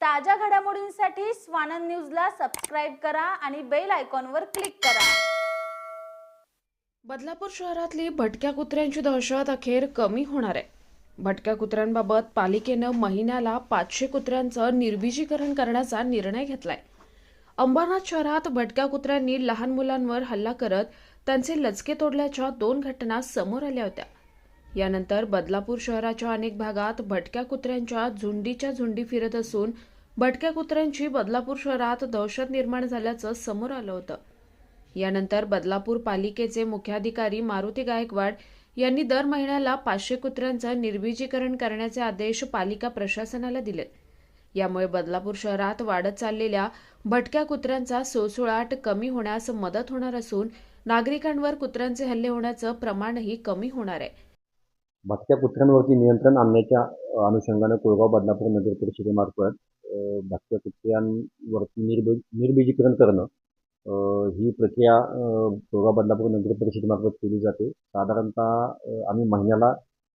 ताज्या घडामोडींसाठी स्वानंद न्यूजला सबस्क्राईब करा आणि बेल आयकॉनवर क्लिक करा. बदलापूर शहरातली भटक्या कुत्र्यांची दहशत अखेर कमी होणार आहे. भटक्या कुत्र्यांबाबत पालिकेनं महिन्याला पाचशे कुत्र्यांचं निर्बीजीकरण करण्याचा निर्णय घेतलाय. अंबरनाथ शहरात भटक्या कुत्र्यांनी लहान मुलांवर हल्ला करत त्यांचे लचके तोडल्याच्या दोन घटना समोर आल्या होत्या. यानंतर बदलापूर शहराच्या अनेक भागात भटक्या कुत्र्यांच्या झुंडीच्या झुंडी फिरत असून भटक्या कुत्र्यांची बदलापूर शहरात दहशत निर्माण झाल्याचं समोर आलं होतं. यानंतर बदलापूर पालिकेचे मुख्याधिकारी मारुती गायकवाड यांनी दर महिन्याला पाचशे कुत्र्यांचं निर्बीजीकरण करण्याचे आदेश पालिका प्रशासनाला दिलेत यामुळे बदलापूर शहरात वाढत चाललेल्या भटक्या कुत्र्यांचा सोसुळाट कमी होण्यास मदत होणार असून नागरिकांवर कुत्र्यांचे हल्ले होण्याचं प्रमाणही कमी होणार आहे. भटक्या कुत्र्यांवरती नियंत्रण आणण्याच्या अनुषंगानं कोळगाव बदलापूर नगर परिषदेमार्फत भटक्या कुत्र्यांवरती निर्ब निर्बीजीकरण करणं ही प्रक्रिया कोळगाव बदलापूर नगर परिषदेमार्फत केली जाते. साधारणतः आम्ही महिन्याला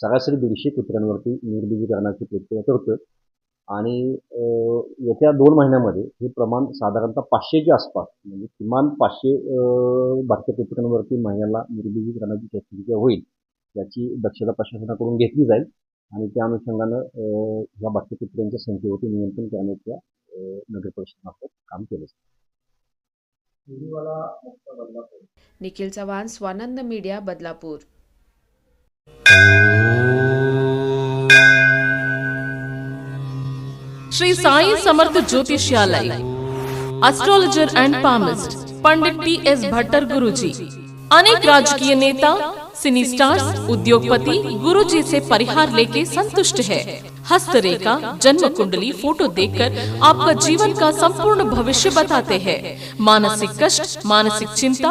सरासरी दीडशे कुत्र्यांवरती निर्बीजीकरणाची प्रक्रिया करतो आणि येत्या दोन महिन्यामध्ये हे प्रमाण साधारणतः पाचशेच्या आसपास म्हणजे किमान पाचशे अ, भटक्या कुत्र्यांवरती महिन्याला निर्बीजीकरणाची प्रक्रिया होईल. याची दक्षता प्रशासनाकडून घेतली जाईल आणि त्या अनुषंगानं भटक्या कुत्र्यांच्या संख्येवरती नियंत्रण करण्याच्या नगर परिषदेमार्फत काम केलं जातं Nikhil Chavan Swanand media Badlapur. Shri Sai Samarth Jyotishalay astrologer and palmist Pandit T S Bhattar Guruji अनेक राजकीय नेता सिनी स्टार्स उद्योगपति गुरुजी से परिहार लेके संतुष्ट है। हस्तरेखा जन्म कुंडली फ़ोटो देखकर आपका जीवन का संपूर्ण भविष्य बताते हैं। मानसिक कष्ट मानसिक चिंता